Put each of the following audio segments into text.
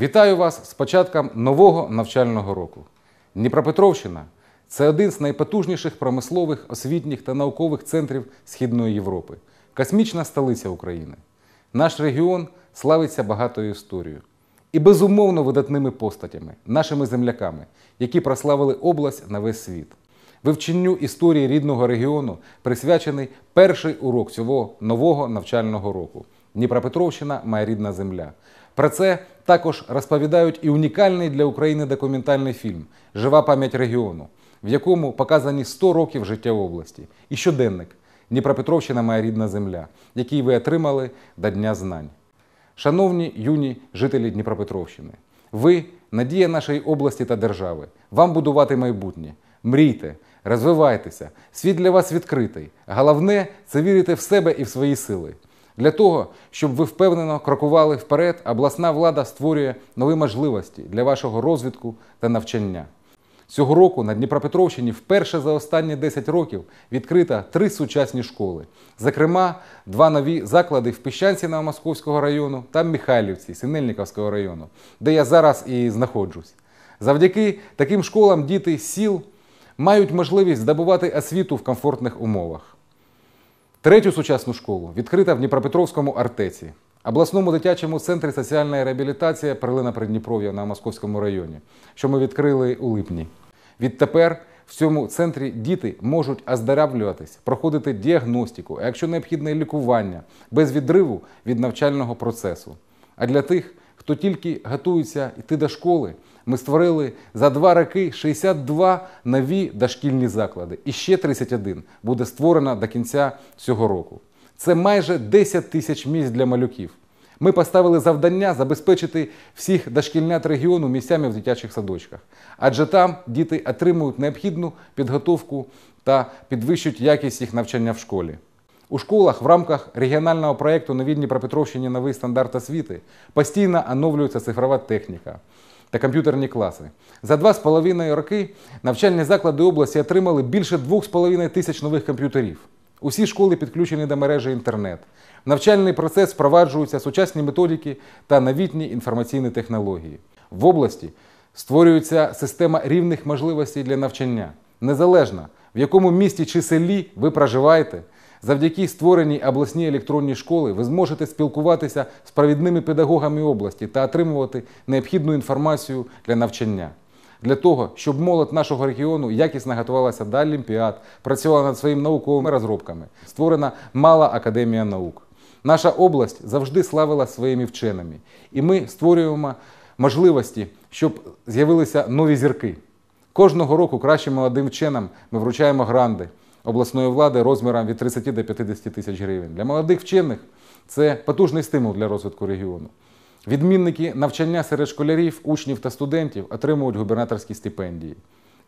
Вітаю вас з початком нового навчального року. Дніпропетровщина це один з найпотужніших промислових, освітніх та наукових центрів Східної Європи, космічна столиця України. Наш регіон славиться багатою історією і безумовно видатними постатями, нашими земляками, які прославили область на весь світ. Вивченню історії рідного регіону присвячений перший урок цього нового навчального року. Дніпропетровщина моя рідна земля. Про це також розповідають і унікальний для України документальний фільм Жива пам'ять регіону, в якому показані 100 років життя області і щоденник Дніпропетровщина моя рідна земля, який ви отримали до Дня знань. Шановні юні жителі Дніпропетровщини, ви надія нашої області та держави. Вам будувати майбутнє. Мрійте, розвивайтеся, світ для вас відкритий. Головне це вірити в себе і в свої сили. Для того, щоб ви впевнено крокували вперед, обласна влада створює нові можливості для вашого розвитку та навчання. Цього року на Дніпропетровщині вперше за останні 10 років відкрито три сучасні школи. Зокрема, два нові заклади в Піщанці Новомосковського району та Михайлівці Синельниковського району, де я зараз і знаходжусь. Завдяки таким школам діти сіл мають можливість здобувати освіту в комфортних умовах. Третю сучасну школу відкрита в Дніпропетровському Артеці, обласному дитячому центрі соціальної реабілітації Перлина Придніпров'я на Московському районі, що ми відкрили у липні. Відтепер в цьому центрі діти можуть оздоравлюватись, проходити діагностику, а якщо необхідне лікування, без відриву від навчального процесу. А для тих, хто тільки готується йти до школи, ми створили за два роки 62 нові дошкільні заклади. І ще 31 буде створено до кінця цього року. Це майже 10 тисяч місць для малюків. Ми поставили завдання забезпечити всіх дошкільнят регіону місцями в дитячих садочках, адже там діти отримують необхідну підготовку та підвищують якість їх навчання в школі. У школах в рамках регіонального проєкту «Нові Дніпропетровщині новий стандарт освіти постійно оновлюється цифрова техніка та комп'ютерні класи. За два з половиною роки навчальні заклади області отримали більше 2,5 тисяч нових комп'ютерів. Усі школи підключені до мережі інтернет. Навчальний процес впроваджуються сучасні методики та новітні інформаційні технології. В області створюється система рівних можливостей для навчання. Незалежно, в якому місті чи селі ви проживаєте, завдяки створеній обласній електронній школи ви зможете спілкуватися з провідними педагогами області та отримувати необхідну інформацію для навчання. Для того, щоб молодь нашого регіону якісно готувалася до олімпіад, працювала над своїми науковими розробками, створена мала академія наук. Наша область завжди славила своїми вченими, і ми створюємо можливості, щоб з'явилися нові зірки. Кожного року кращим молодим вченим ми вручаємо гранди обласної влади розміром від 30 до 50 тисяч гривень. Для молодих вчених це потужний стимул для розвитку регіону. Відмінники навчання серед школярів, учнів та студентів отримують губернаторські стипендії.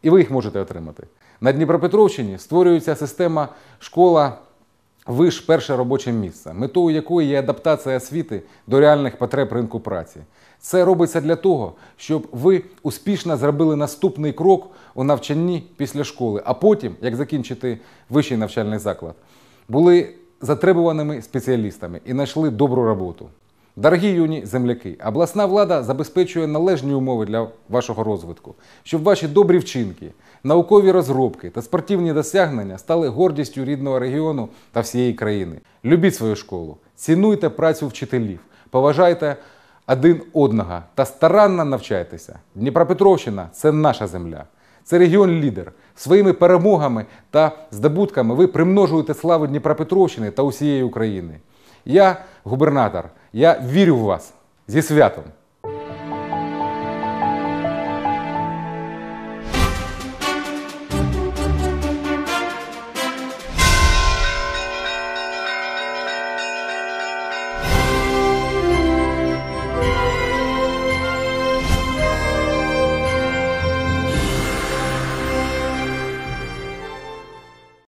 І ви їх можете отримати. На Дніпропетровщині створюється система школа виш перше робоче місце, метою якої є адаптація освіти до реальних потреб ринку праці. Це робиться для того, щоб ви успішно зробили наступний крок у навчанні після школи, а потім, як закінчити вищий навчальний заклад, були затребуваними спеціалістами і знайшли добру роботу. Дорогі юні земляки, обласна влада забезпечує належні умови для вашого розвитку, щоб ваші добрі вчинки, наукові розробки та спортивні досягнення стали гордістю рідного регіону та всієї країни. Любіть свою школу, цінуйте працю вчителів, поважайте один одного та старанно навчайтеся. Дніпропетровщина це наша земля. Це регіон лідер. Своїми перемогами та здобутками ви примножуєте славу Дніпропетровщини та усієї України. Я губернатор. Я вірю в вас зі святом.